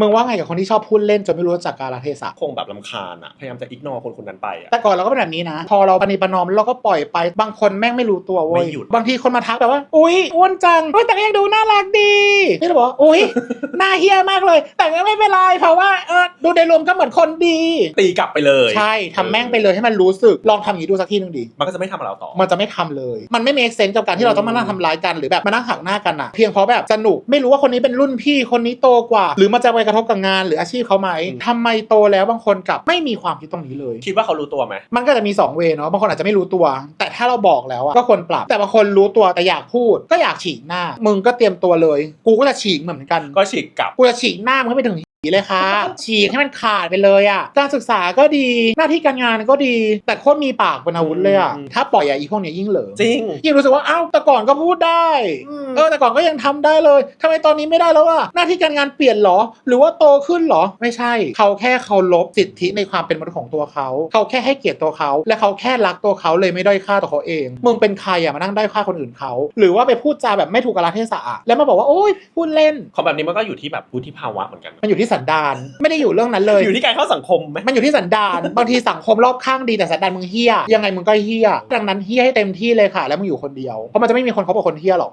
มึงว่าไงกับคนที่ชอบพูดเล่นจนไม่รู้จักกาลเทศะคงแบบลำคาญอะพยายามจะอิกนอคนคนนั้นไปอะแต่ก่อนเราก็เป็นแบบนี้นะ พอเราปณิประนอมเราก็ปล่อยไปบางคนแม่งไม่รู้ตัวเว้ยไม่หยุด บางทีคนมาทักแบบว่าอุ๊ยอ้วนจังเฮ้ยแต่ก็ยังดูน่ารักดีนี่เราบอกว่าอุ๊ยหน้าเฮี้ยมากเลย แต่ก็ไม่เป็นไรเพราะว่าเออ ดูในรวมก็เหมือนคนดีตีกลับไปเลยใช่ทำแม่งไปเลยให้มันรู้สึกลองทำอย่างนี้ดูสักทีหนึงดิ มันก็จะไม่ทำกับเราต่อ มันจะไม่ทำเลย มันไม่เมคเซนส์กับการที่เราต้องมานั่งทำร้ายกันหรือแบบมานั่งหักหน้ากันอะเพียงเพราะแบบสนุกไม่รู้ว่าคนนี้เป็นรุ่นพี่คนนี้โตกว่า หรือมันจะไปกระทบกับงานหรืออาชีพเขาไหมอืม ทำไมโตแล้วบางคนกลับไม่มีความคิดตรงนี้เลย คิดว่าเขารู้ตัวไหม มันก็จะมี2เวย์เนาะบางคนอาจจะไม่รู้ตัว แต่ถ้าเราบอกแล้วอะก็ควรปรับ แต่บางคนรู้ตัวแต่อยากพูด ก็อยากฉีกหน้า มึงก็เตรียมตัวเลย กูก็จะฉีกเหมือนกันก็ฉีกกลับ กูจะฉีกหน้ามึงให้ไปถึงหี เลยค่ะ ฉีกให้มันขาดไปเลยอะการศึกษาก็ดีหน้าที่การงานก็ดี แต่โคตรมีปากเป็นอาวุธเลยอะอืมถ้าปล่อยอะอีพวกเนี้ยยิ่งเหลิงจริงยิ่งรู้สึกว่าเอ้าแต่ก่อนก็พูดได้เออแต่ก่อนก็ยังทำได้เลยทำไมตอนนี้ไม่ได้แล้วอะหน้าที่การงานเปลี่ยนเหรอ หรือว่าโตขึ้นเหรอ ไม่ใช่ เขาแค่เคารพสิทธิในความเป็นมนุษย์ของตัวเขา เขาแค่ให้เกียรติตัวเขา และเขาแค่รักตัวเขาเลยไม่ด้อยค่าตัวเขาเองมึงเป็นใครอะมานั่งด้อยค่าคนอื่นเขาหรือว่าไปพูดจาแบบไม่ถูกกาลเทศะอะแล้วมาบอกว่าโอ๊ยพูดเล่นของแบบนี้มันก็อยู่ที่แบบวุฒิภาวะเหมือนกันมันอยู่ที่สันดาน ไม่ได้อยู่เรื่องนั้นเลยอยู่ที่การเข้าสังคมไหมมันอยู่ที่สันดานบางทีสังคมรอบข้างดีแต่สันดานมึงเฮี้ยยังไงมึงก็เฮี้ยดังนั้นเฮี้ยให้เต็มที่เลยค่ะ แล้วมึงอยู่คนเดียวเพราะมันจะไม่มีคนคบกับคนเฮี้ยหรอก